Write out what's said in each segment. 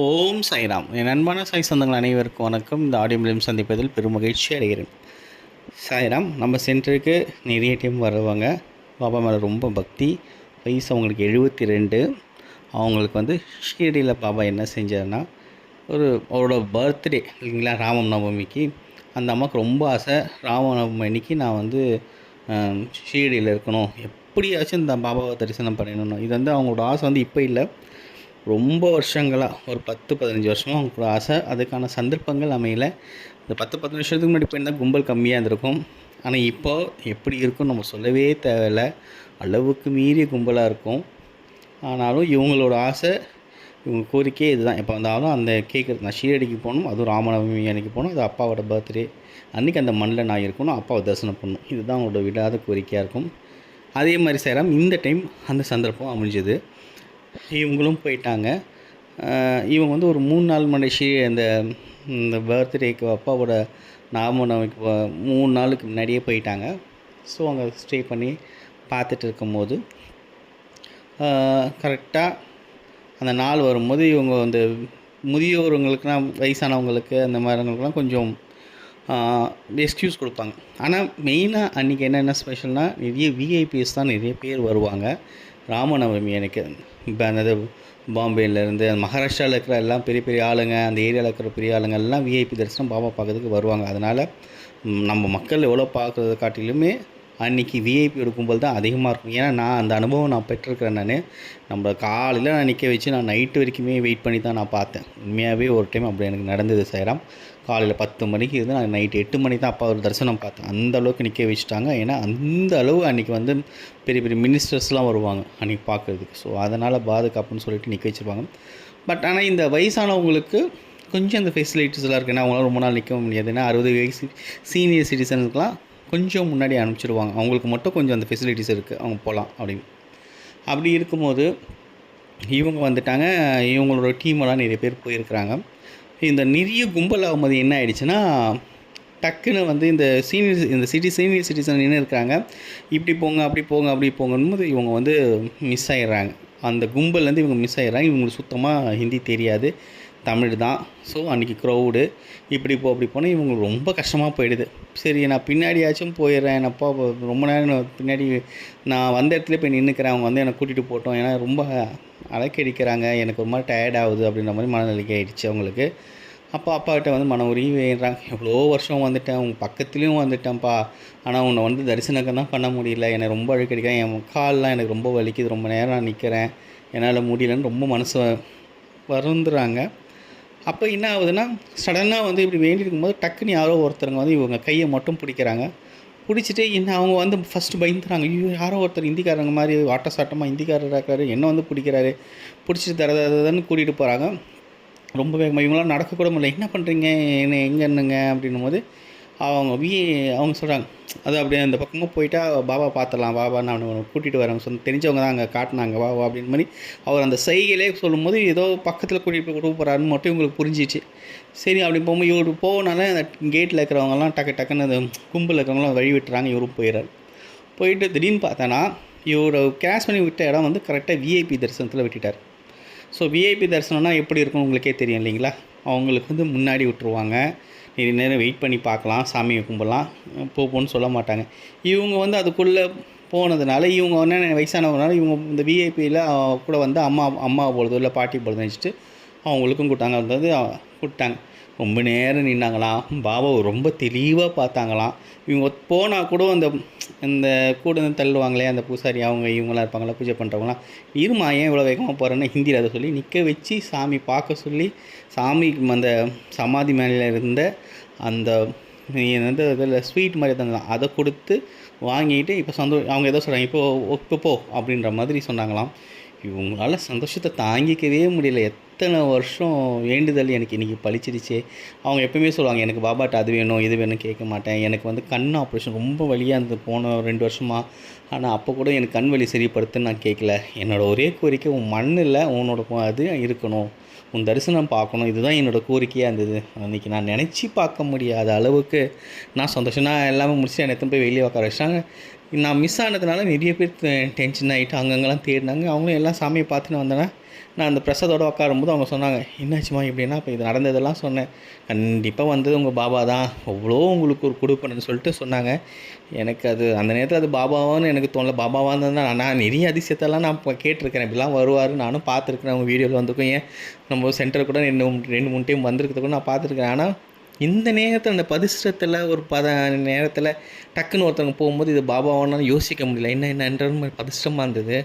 ஓம் சாய்ராம். என் அன்பான சாய் சொந்தங்கள் அனைவருக்கும் வணக்கம். இந்த ஆடியோ மூலியம் சந்திப்பதில் பெரும் மகிழ்ச்சி அடைகிறேன். சாய்ராம் நம்ம சென்டருக்கு நிறைய டைம் வருவாங்க. பாபா மேலே ரொம்ப பக்தி. வயசு அவங்களுக்கு எழுபத்தி ரெண்டு அவங்களுக்கு வந்து ஷீரடியில் பாபா என்ன செஞ்சாருன்னா ஒரு அவரோட பர்த்டே இல்லைங்களா? ராம நவமிக்கு. அந்த அம்மாவுக்கு ரொம்ப ஆசை. ராமநவமி அன்னைக்கு நான் வந்து ஷீரடியில் இருக்கணும். எப்படியாச்சும் இந்த பாபாவை தரிசனம் பண்ணணும் இது வந்து அவங்களோட ஆசை வந்து இப்போ இல்லை. ரொம்ப வருஷங்களாக ஒரு பத்து பதினஞ்சு வருஷமாக அவங்களோட ஆசை. அதுக்கான சந்தர்ப்பங்கள் அமையல. இந்த பத்து பத்து வருஷத்துக்கு முன்னாடி போயிருந்தால் கும்பல் கம்மியாக இருந்திருக்கும். ஆனால் இப்போ எப்படி இருக்கும்னு நம்ம சொல்லவே தேவையில்ல. அளவுக்கு மீறிய கும்பலாக இருக்கும். ஆனாலும் இவங்களோட ஆசை இவங்க கோரிக்கையே இதுதான். எப்போ வந்தாலும் அந்த கேட்குறது நான் ஷீரடிக்கு போகணும் அதுவும் ராமநவமி அன்னைக்கு போகணும் அது அப்பாவோட பர்த்டே. அன்றைக்கி அந்த மண்ணில் நான் இருக்கணும் அப்பாவை தரிசனம் பண்ணணும். இதுதான் அவங்களோட விடாத கோரிக்கையாக இருக்கும். அதே மாதிரி சேரம் இந்த டைம் அந்த சந்தர்ப்பம் அமைஞ்சது. இவங்களும் போயிட்டாங்க. இவங்க வந்து ஒரு மூணு நாள் மனுஷி அந்த இந்த பர்த்டேக்கு அப்பாவோட நாம நமக்கு மூணு நாளுக்கு முன்னாடியே போயிட்டாங்க. ஸோ அங்கே ஸ்டே பண்ணி பார்த்துட்டு இருக்கும்போது கரெக்டாக அந்த நாள் வரும்போது இவங்க வந்து முதியோருங்களுக்குலாம் வயசானவங்களுக்கு அந்த மாதிரிங்களுக்குலாம் கொஞ்சம் எக்ஸ்கியூஸ் கொடுப்பாங்க. ஆனால் மெயினாக அன்றைக்கி என்னென்ன ஸ்பெஷல்னால் நிறைய விஐபிஎஸ் தான் நிறைய பேர் வருவாங்க. ராமநவமி எனக்கு இப்போ அந்த பாம்பேலேருந்து மகாராஷ்டிராவில் இருக்கிற எல்லாம் பெரிய பெரிய ஆளுங்க அந்த ஏரியாவில் இருக்கிற பெரிய ஆளுங்க எல்லாம் விஐபி தரிசனம் பாபா பார்க்கறதுக்கு வருவாங்க. அதனால் நம்ம மக்கள் எவ்வளோ பார்க்குறத காட்டிலுமே அன்றைக்கி விஐபியோட கும்பல் தான் அதிகமாக இருக்கும். ஏன்னா நான் அந்த அனுபவம் நான் பெற்றிருக்கிறேன் நான். நம்ம காலையில் நான் நிற்க வச்சு நான் நைட்டு வரைக்குமே வெயிட் பண்ணி தான் நான் பார்த்தேன். உண்மையாகவே ஒரு டைம் அப்படி எனக்கு நடந்தது சேரம் காலையில் பத்து மணிக்கு இருந்து நான் நைட்டு எட்டு மணி தான் அப்பா ஒரு தரிசனம் பார்த்தேன். அந்த அளவுக்கு நிற்க வச்சுட்டாங்க. ஏன்னா அந்த அளவு அன்றைக்கி வந்து பெரிய பெரிய மினிஸ்டர்ஸ்லாம் வருவாங்க அன்றைக்கி பார்க்குறதுக்கு. ஸோ அதனால் பாதுகாப்புன்னு சொல்லிட்டு நிற்க வச்சுருப்பாங்க. பட் ஆனால் இந்த வயசானவங்களுக்கு கொஞ்சம் அந்த ஃபெசிலிட்டிஸ்லாம் இருக்குது ஏன்னா அவங்களால ரொம்ப நாள் நிற்க முடியாது. ஏன்னா அறுபது வயசு சீனியர் சிட்டிசனுக்குலாம் கொஞ்சம் முன்னாடி அனுப்பிச்சிடுவாங்க அவங்களுக்கு மட்டும் கொஞ்சம் அந்த ஃபெசிலிட்டிஸ் இருக்குது அவங்க போகலாம் அப்படின்னு. அப்படி இருக்கும்போது இவங்க வந்துட்டாங்க. இவங்களோட டீமெல்லாம் நிறைய பேர் போயிருக்கிறாங்க. இந்த நிறைய கும்பல் ஆகும்போது என்ன ஆயிடுச்சுன்னா டக்குன்னு வந்து இந்த சீனியர் இந்த சிட்டி சீனியர் சிட்டிசன் நின்று இருக்கிறாங்க. இப்படி போங்க அப்படி போங்க அப்படி போகும்போது இவங்க வந்து மிஸ் ஆயிடுறாங்க. அந்த கும்பல்லேருந்து இவங்க மிஸ் ஆகிடுறாங்க இவங்களுக்கு சுத்தமாக ஹிந்தி தெரியாது. தமிழ் தான். ஸோ அன்றைக்கி க்ரௌடு இப்படி போ அப்படி போனால் இவங்களுக்கு ரொம்ப கஷ்டமாக போயிடுது. சரி நான் பின்னாடியாச்சும் போயிடுறேன். என்னப்பா ரொம்ப நேரம் பின்னாடி நான் வந்த இடத்துல போய் நின்றுக்கிறேன் அவங்க வந்து என்னை கூட்டிகிட்டு போட்டோம். ஏன்னா ரொம்ப அலைக்கடிக்கிறாங்க. எனக்கு ஒரு மாதிரி டயர்ட் ஆகுது அப்படின்ற மாதிரி மனநிலைக்கு ஆயிடுச்சு அவங்களுக்கு. அப்பா அப்பாக்கிட்ட வந்து மன உருகி வேண்டாங்க எவ்வளோ வருஷம் வந்துட்டேன். உங்கள் பக்கத்துலேயும் வந்துட்டேன்ப்பா. ஆனால் உன்னை வந்து தரிசனக்கம் தான் பண்ண முடியல. என்னை ரொம்ப அழுக்கடிக்கிறேன் என் கால்லாம் எனக்கு ரொம்ப வலிக்குது. ரொம்ப நேரம் நான் நிற்கிறேன் என்னால் முடியலன்னு ரொம்ப மனசு வருந்துறாங்க. அப்போ என்ன ஆகுதுன்னா சடனாக வந்து இப்படி வேண்டி இருக்கும்போது டக்குன்னு யாரோ ஒருத்தருங்க வந்து இவங்க கையை மட்டும் பிடிக்கிறாங்க. பிடிச்சிட்டு என்ன அவங்க வந்து ஃபஸ்ட்டு பயந்துறாங்க. ஐயோ யாரோ ஒருத்தர் ஹிந்திக்காரங்க மாதிரி ஆட்ட சாட்டமாக ஹிந்திக்காரராக இருக்காரு என்ன வந்து பிடிக்கிறாரு? பிடிச்சிட்டு தரது தரன்னு கூட்டிகிட்டு போகிறாங்க ரொம்ப வேகமாக இவங்களாம் நடக்கக்கூட முடியல. என்ன பண்ணுறீங்க என்ன எங்கே என்னங்க அப்படின்னும் போது அவங்க வி அவங்க சொல்கிறாங்க அது அப்படியே அந்த பக்கமாக போயிட்டா பாபா பார்த்துடலாம் பாபா நான் கூட்டிகிட்டு வரேன் சொன்ன தெரிஞ்சவங்க தான் அங்கே காட்டினாங்க வா வா அப்படின்னு மாதிரி அவர் அந்த செய்கையிலே சொல்லும்போது ஏதோ பக்கத்தில் கூட்டிகிட்டு போய் கொடுக்க போகிறாருன்னு மட்டும் இவங்களுக்கு புரிஞ்சிச்சு. சரி அப்படி போகும்போது இவர் போகனால அந்த கேட்டில் இருக்கிறவங்கலாம் டக்கு டக்குன்னு அந்த கும்பலில் இருக்கிறவங்களாம் வழி விட்டுறாங்க இவரும் போயிடுறாரு. போயிட்டு திடீர்னு பார்த்தோன்னா இவர் கேஷ் பண்ணி விட்ட இடம் வந்து கரெக்டாக விஐபி தரிசனத்தில் விட்டுட்டார். ஸோ விஐபி தரிசனம்னா எப்படி இருக்கும் உங்களுக்கே தெரியும் இல்லைங்களா? அவங்களுக்கு வந்து முன்னாடி விட்டுருவாங்க. நிறைய நேரம் வெயிட் பண்ணி பார்க்கலாம் சாமியை கும்பிடலாம் போகணும்னு சொல்ல மாட்டாங்க. இவங்க வந்து அதுக்குள்ளே போனதுனால இவங்க என்ன வயசானவங்கனால இவங்க இந்த விஐபியில் கூட வந்து அம்மா அம்மா பொழுதோ இல்லை பாட்டி பொழுது நினச்சிட்டு அவங்களுக்கும் கூட்டாங்க அதாவது கூப்பிட்டாங்க. ரொம்ப நேரம் நின்னாங்களாம். பாபாவை ரொம்ப தெளிவாக பார்த்தாங்களாம். இவங்க போனால் கூட அந்த இந்த கூட வந்து தள்ளுவாங்களே அந்த பூசாரி அவங்க இவங்களாம் இருப்பாங்களா பூஜை பண்ணுறவங்களாம் இருமா ஏன் இவ்வளோ வேகமாக போகிறேன்னு ஹிந்தியில் அதை சொல்லி நிற்க வச்சு சாமி பார்க்க சொல்லி சாமி அந்த சமாதி மேலே இருந்த அந்த வந்து இதில் ஸ்வீட் மாதிரி தந்தான் அதை கொடுத்து வாங்கிட்டு இப்போ சந்தோ அவங்க ஏதோ சொல்கிறாங்க இப்போ இப்போ போ அப்படின்ற மாதிரி சொன்னாங்களாம். இவங்களால சந்தோஷத்தை தாங்கிக்கவே முடியல. எத்தனை வருஷம் வேண்டுதல் எனக்கு இன்றைக்கி பழிச்சிருச்சே அவங்க எப்பவுமே சொல்லுவாங்க எனக்கு பாபாட்ட அது வேணும் இது வேணும் கேட்க மாட்டேன். எனக்கு வந்து கண் ஆப்ரேஷன் ரொம்ப வழியாக இருந்தது போன ரெண்டு வருஷமாக ஆனால் அப்போ கூட எனக்கு கண் வலி சரிப்படுத்துன்னு நான் கேட்கல. என்னோடய ஒரே கோரிக்கை உன் மண்ணில் உன்னோட அது இருக்கணும். உன் தரிசனம் பார்க்கணும். இதுதான் என்னோட கோரிக்கையாக இருந்தது. அன்றைக்கி நான் நினச்சி பார்க்க முடியாத அளவுக்கு நான் சந்தோஷம் நான் எல்லாமே முடிச்சு என்னை எடுத்துன்னு போய் வெளியே உட்கார வச்சாங்க நான் மிஸ் ஆனதுனால நிறைய பேர் டென்ஷன் ஆகிட்டு அங்கங்கெல்லாம் தேடினாங்க. அவங்களும் எல்லாம் சாமியை பார்த்துன்னு வந்தேன்னா நான் அந்த பிரசாதோட உட்காரும்போது அவங்க சொன்னாங்க என்னாச்சுமா இப்படின்னா இப்போ இது நடந்ததெல்லாம் சொன்னேன். கண்டிப்பாக வந்தது உங்கள் பாபா தான். அவ்வளோ உங்களுக்கு ஒரு கொடுப்பணுன்னு சொல்லிட்டு சொன்னாங்க. எனக்கு அது அந்த நேரத்தில் அது பாபாவான்னு எனக்கு தோணல. பாபாவாக இருந்தால் நான் நிறைய அதிசயத்தெல்லாம் நான் இப்போ கேட்டிருக்கிறேன். இப்படிலாம் வருவார். நானும் பார்த்துருக்கிறேன். அவங்க வீடியோவில் வந்திருக்கோம். ஏன்? நம்ம சென்டர் கூட ரெண்டு மூணு- ரெண்டு மூணு டைம் வந்திருக்கிறது கூட நான் பார்த்துருக்கேன் ஆனால் இந்த நேரத்தில் அந்த பதிஷ்டத்தில் ஒரு பத நேரத்தில் டக்குன்னு ஒருத்தவங்க போகும்போது இது பாபாவானாலும் யோசிக்க முடியல. என்ன என்னன்ற மாதிரி பதிஷ்டமாக இருந்தது.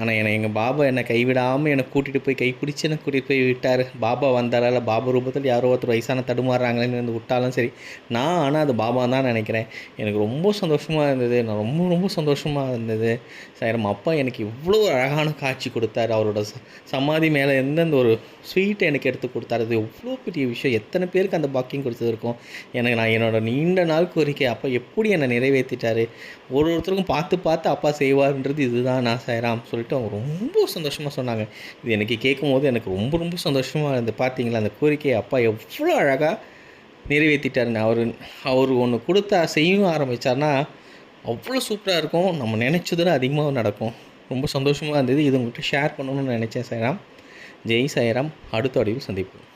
ஆனால் என்னை எங்கள் பாபா என்னை கைவிடாமல் என்னை கூட்டிகிட்டு போய் கை பிடிச்சி என்னை கூட்டிகிட்டு போய் விட்டார். பாபா வந்தாரா இல்லை பாபா ரூபத்தில் யாரோ ஒருத்தர் வயசான தடுமாறுறாங்களேன்னு வந்து விட்டாலும் சரி. நான் ஆனால் அது பாபா தான் நினைக்கிறேன். எனக்கு ரொம்ப சந்தோஷமாக இருந்தது. நான் ரொம்ப ரொம்ப சந்தோஷமாக இருந்தது. சார் நம்ம அப்பா எனக்கு இவ்வளோ அழகான காட்சி கொடுத்தாரு. அவரோட ச- சமாதி மேலே எந்தெந்த ஒரு ஸ்வீட்டை எனக்கு எடுத்து கொடுத்தாரு. அது எவ்வளோ பெரிய விஷயம். எத்தனை பேருக்கு அந்த பாக்கியம் கொடுத்துருக்கோம் எனக்கு நான் என்னோட நீண்ட நாள் கோரிக்கை அப்பா எப்படி என்னை நிறைவேற்றிட்டாரு ஒரு ஒருத்தருக்கும் பார்த்து பார்த்து அப்பா செய்வார்ன்றது இதுதான். நான் சாயராம் சொல்லிட்டு அவங்க ரொம்ப சந்தோஷமாக சொன்னாங்க. இது எனக்கு கேட்கும் போது எனக்கு ரொம்ப ரொம்ப சந்தோஷமாக இருந்து பார்த்தீங்களா? அந்த கோரிக்கையை அப்பா எவ்வளோ அழகாக நிறைவேற்றிட்டாருங்க. அவர் அவர் ஒன்று கொடுத்தா செய்யவும் ஆரம்பித்தார்னா அவ்வளோ சூப்பராக இருக்கும். நம்ம நினச்சதோட அதிகமாக நடக்கும். ரொம்ப சந்தோஷமாக இருந்தது. இது உங்கள்கிட்ட ஷேர் பண்ணணும்னு நினச்சேன் சாய்ராம். ஜெய் சாய்ராம். அடுத்த வடிவில் சந்திப்போம்.